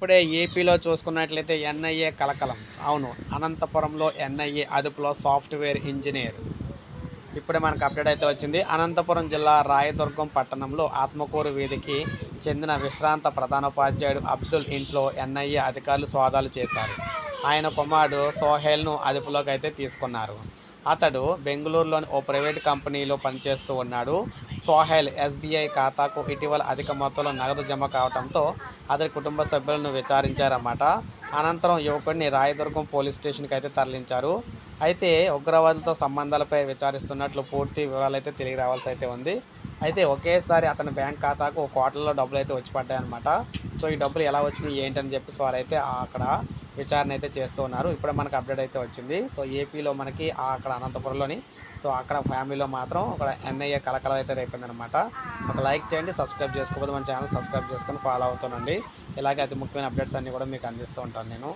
ఇప్పుడే ఏపీలో చూసుకున్నట్లయితే ఎన్ఐఏ కలకలం. అవును అనంతపురంలో ఎన్ఐఏ అదుపులో సాఫ్ట్వేర్ ఇంజనీర్. ఇప్పుడే మనకు అప్డేట్ అయితే వచ్చింది. అనంతపురం జిల్లా రాయదుర్గం పట్టణంలో ఆత్మకూరు వీధికి చెందిన విశ్రాంత ప్రధానోపాధ్యాయుడు అబ్దుల్ ఇంట్లో ఎన్ఐఏ అధికారులు సోదాలు చేశారు. ఆయన కుమారుడు సోహెల్ను అదుపులోకి అయితే తీసుకున్నారు. అతడు బెంగళూరులోని ఓ ప్రైవేట్ కంపెనీలో పనిచేస్తూ ఉన్నాడు. సోహెల్ ఎస్బీఐ ఖాతాకు ఇటీవల అధిక మొత్తంలో నగదు జమ కావడంతో అతడి కుటుంబ సభ్యులను విచారించారన్నమాట. అనంతరం యువకుడిని రాయదుర్గం పోలీస్ స్టేషన్కి అయితే తరలించారు. అయితే ఉగ్రవాదులతో సంబంధాలపై విచారిస్తున్నట్లు పూర్తి వివరాలు అయితే తిరిగి రావాల్సి అయితే ఉంది. అయితే ఒకేసారి అతని బ్యాంక్ ఖాతాకు కోట్లలో డబ్బులు అయితే వచ్చి పడ్డాయన్నమాట. సో ఈ డబ్బులు ఎలా వచ్చినాయి ఏంటని చెప్పేసి వారైతే అక్కడ విచారణ అయితే చేస్తూ ఉన్నారు. ఇప్పుడే మనకు అప్డేట్ అయితే వచ్చింది. సో ఏపీలో మనకి అక్కడ అనంతపురంలోని సో అక్కడ ఫ్యామిలీలో మాత్రం ఒక ఎన్ఐఏ కలకలం అయితే రేపిందనమాట. ఒక లైక్ చేయండి సబ్స్క్రైబ్ చేసుకోకపోతే మన ఛానల్ సబ్స్క్రైబ్ చేసుకొని ఫాలో అవుతానండి ఇలాగే అతి ముఖ్యమైన అప్డేట్స్ అన్నీ కూడా మీకు అందిస్తూ ఉంటాను నేను.